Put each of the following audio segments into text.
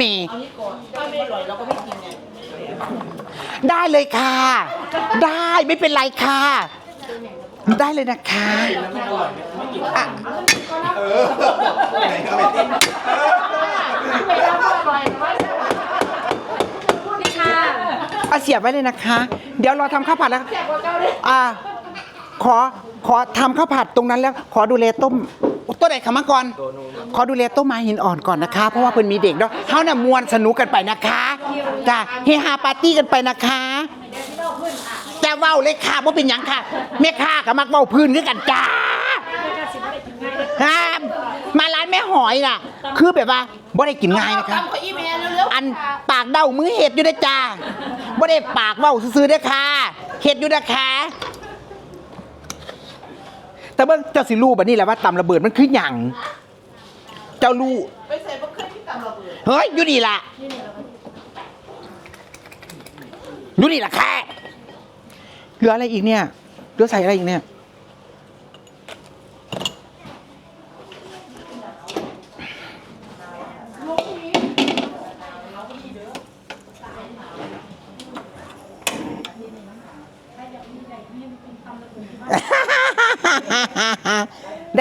มี เอานี้ก่อนถ้าไม่อร่อยเราก็ไม่กินไงได้เลยค่ะ ได้ไม่เป็นไรค่ะ ได้เลยนะคะอะอะเสียบไว้เลยนะคะ เดี๋ยวเราทำข้าวผัดแล้วอ่าขอขอทำข้าวผัดตรงนั้นแล้ว ขอดูแลต้ม ตัวไหนคะมาก่อนขอดูแลต้มไม้หินอ่อนก่อนนะคะ เพราะว่าเพิ่นมีเด็กเนาะเฮาน่ะมวนสนุกกันไปนะคะจ้ะเฮฮาปาร์ตี้กันไปนะคะจะเว้าเลยค่ะว่าเป็นหยังค่ะแม่ค้าก็มักเว้าพื้นคือกันจ้าห้ามมาร้านแม่หอยน่ะ คือแบบว่าบ่ได้กินง่ายนะคะอันปากเด้ามือเห็ดอยู่นะจ้าบ่ได้ปากเว้าซื่อๆเด้ค่ะเห็ดอยู่นะคะ แต่เบิ่งเจ้าสิรู้บัดนี้แหละว่าตำระเบิดมันคือหยังเจ้ารู้ๆไปใส่บะเคยที่ตำระเบิดเฮ้ยอยู่นี่ล่ะอยู่นี่ล่ะแค่เหลืออะไรอีกเนี่ยเหลือใส่อะไรอีกเนี่ย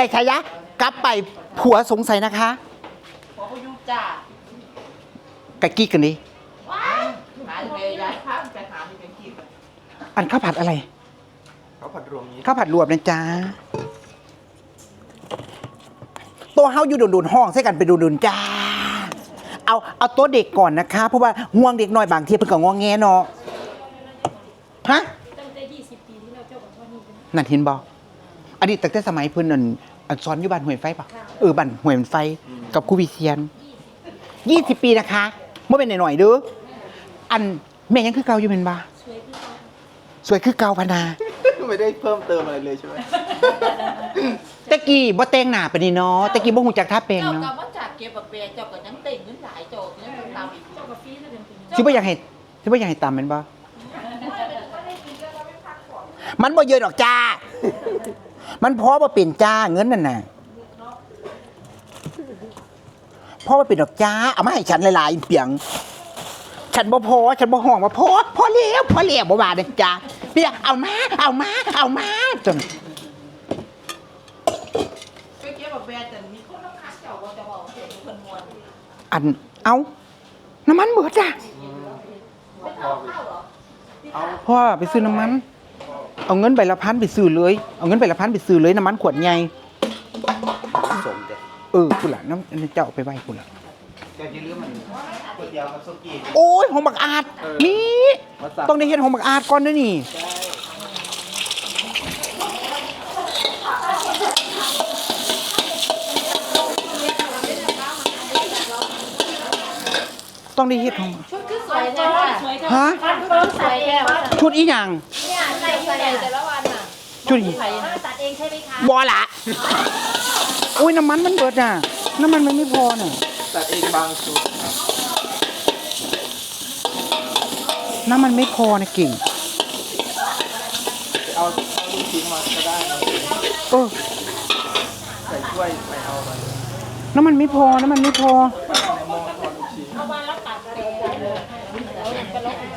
ได้ชายะกลับไปผัวสงสัยนะคะขอเขายุจ้ากะกี้กันดิว้ายหายไปย้ายพักไปหาที่เป็นกินอันข้าวผัดอะไรเขาผัดรวมนี้ข้าวผัดรวมนะจ๊ะตัวเฮาอยู่โดนๆห้องใส่กันไปโดนๆจ้า เอาเอาตัวเด็กก่อนนะคะ เพราะว่าห่วงเด็กน้อยบางทีเพิ่นก็งอแงเนาะฮะตั้งแต่20ปีที่เราเจ้ากับพ่อนี่เป็นนั่นเห็นบ่อันนี้ตั้งแต่สมัยเพิ่นนั่น อันสอนอยู่บ้านห้วยไฟปะเออบ้านห้วยไฟกับครูวิเชียน20ปีนะคะบ่เป็นหน่อยๆเด้ออันแม่ยังคือเก่าอยู่แม่นบ่สวยพี่เขาสวยคือเก่าพะนาไม่ได้เพิ่มเติมอะไรเลยใช่ไหมตะกี้บ่แต่งหน้าปานนี้เนาะตะกี้บ่ฮู้จักทาแป้งเจ้าเนาะกับว่าจากเก็บแบบเปรเจ้าก็ยังเต่งเงินหลายโจกยังเป็นตามอีกเจ้ากับฟีจะเป็นปีนี้สิบ่อยากให้สิบ่อยากให้ตามแม่นบ่ มันบ่เยอะดอกจ้า มันพอบ่เป็นจ้าเงินนั่นน่ะพอบ่เป็นดอกจ้า เอามาให้ฉันหลายๆเปียง ฉันบ่พอ ฉันบ่ห้องว่าพอพอแล้วพอแล้วบ่ว่าเด้อจ้าเปียเอามา เอามา เอามาจนไปเก็บแบบเปรแต่มีคนรับคัดเจ้าว่าจะบอกเสียงคนมวนอันเอาน้ำมันเบิดจ้ะเอาพ่อไปซื้อน้ำมัน เอาเงินใบละพันไปซื้อเลย เอาเงินใบละพันไปซื้อเลยน้ำมันขวดใหญ่สมแต่เออคุณล่ะน้ำเจ้าเอาไปไว้คุณล่ะแกจะเลือกมันก๋วยเตี๋ยวกับซุกี้ โอ้ยหอมบักอาดเออ นี่มาสับต้องได้เห็นหอมบักอาดก่อนเด้วยนี่ต้องได้เห็นหอมชุดคือสวยแท้สวยแท้ฮะเพิ่มสวยแท้ว่าชุดอีหยังเนี่ย ใส่ใส่แต่ละวันน่ะชุดอีตัดเองใช่ไหมคะบอละอุ้ยน้ำมันมันเบิดอะ น้ำมันมันไม่พอน่ะ ตัดเองบางชุดน้ำมันไม่พอนะกิ่ง เอาเอาลูกชิ้นมาก็ได้นะเออ ใส่ถ้วยไปเอามาน้ำมันไม่พอ น้ำมันไม่พอ ในหม้อทอดลูกชิ้น เอามาแล้วตัดเองเลย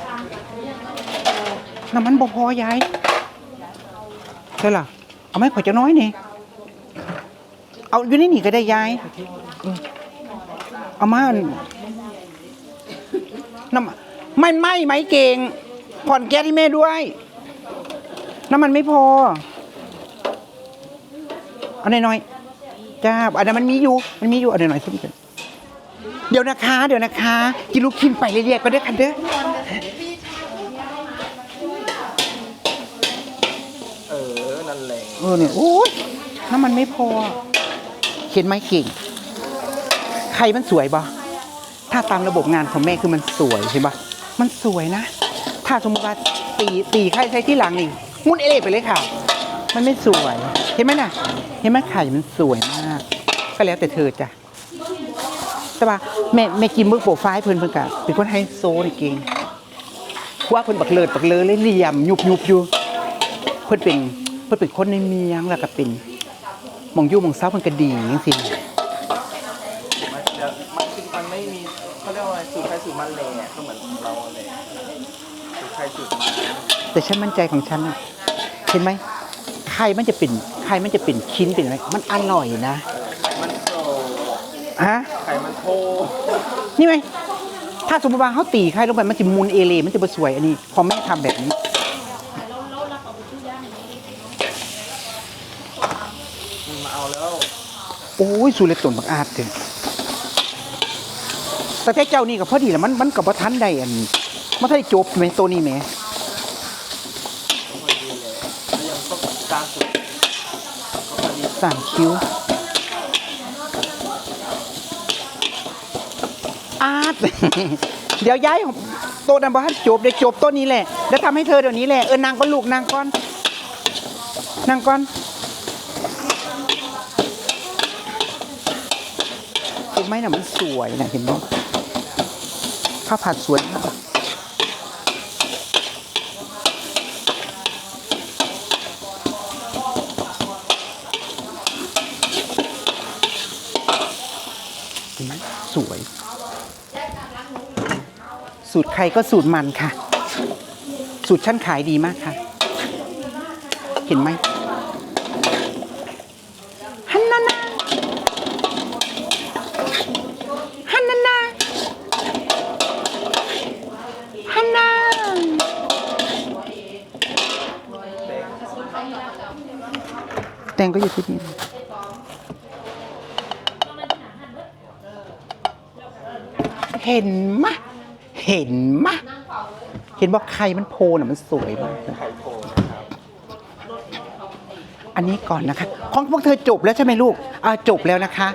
น้ น้ำมันบ่พอยายใช่ล่ะ เอาไหม่ขอจะน้อยนี่ เอาอยู่นี่นี่ก็ได้ยายเอามาน้ำไม่ไหมไหมเก่งผ่อนแก๊สให้แม่ด้วย น้ำมันไม่พอ เอาหน่อยๆจ้าอันนั้นมันมีอยู่ มันมีอยู่เอาหน่อยๆขึ้นกันเดี๋ยวนะคะ เดี๋ยวนะคะ กินลูกชิ้นไปเรื่อยๆก็ได้ค่ะเด้อ นั่นแหละเออเนี่ยโอ้ยน้ำมันไม่พอ เห็นไหมเก่ง ใครมันสวยบ่ถ้าตามระบบงานของแม่คือมันสวยใช่ปะมันสวยนะ ถ้าสมมติว่าตีตีใครใช้ที่หลังนี่มุนเอเล่ไปเลยค่ะ มันไม่สวย เห็นไหมน่ะ เห็นไหมไข่มันสวยมาก ก็แล้วแต่เธอจ้ะใช่ปะแม่แม่กินมือโปรไฟล์เพิ่นเพิ่นกะเป็นคนไฮโซนี่เก่งว่าเพิ่นบักเลิศบักเลอเลยเหลี่ยมยุบยุบอยู่ เพิ่นเป็น เพิ่นเป็นคนในเมียงแล้วก็เป็นหมองอยู่หมองเศร้าเพิ่นก็ดีจังซี่มันจะมันคือมันไม่มีเขาเรียกว่าไงสูตรใครสูตรมันแหละก็เหมือนของเราแหละสูตรใครสูตรมันแต่ฉันมั่นใจของฉันอะเห็นไหมไข่มันจะเป็นไข่มันจะเป็นชิ้นเป็นอะไรมันอร่อยนะมันโตฮะไข่มันโตนี่ไหมถ้าสมมติว่าเขาตีไข่ลงไปมันจะมุนเอเลมันจะบ่สวยอันนี้พอแม่ทำแบบนี้มาเอาแล้ว โอ้ยสูเลตนบักอาดเถอะแต่แต่เจ้านี่ก็พอดีแหละมันมันกับว่าทันได้อันมันได้จบไหมตัวนี้ไหมพอดีเลยแล้วยังต้องคิ้วอาดเดี๋ยวย้ายโต๊ะนั้นบ่ทันจบเดี๋ยวจบตัวนี้แหละ แล้วทำให้เธอเดี๋ยวนี้แหละเออนางก็ลูกนางก่อนนางก่อน เห็นไหมน่ะมันสวยนะเห็นไหมข้าวผัดสวยมากเห็นไหมสวย สูตรใครก็สูตรมันค่ะ สูตรฉันขายดีมากค่ะ เห็นไหม แตงก็อยู่ที่นี่เห็นมะ เห็นมะ เห็นว่าไข่มันโพน่ะมันสวยมากนะอันนี้ก่อนนะคะ ของพวกเธอจบแล้วใช่ไหมลูกอ่าจบแล้วนะคะ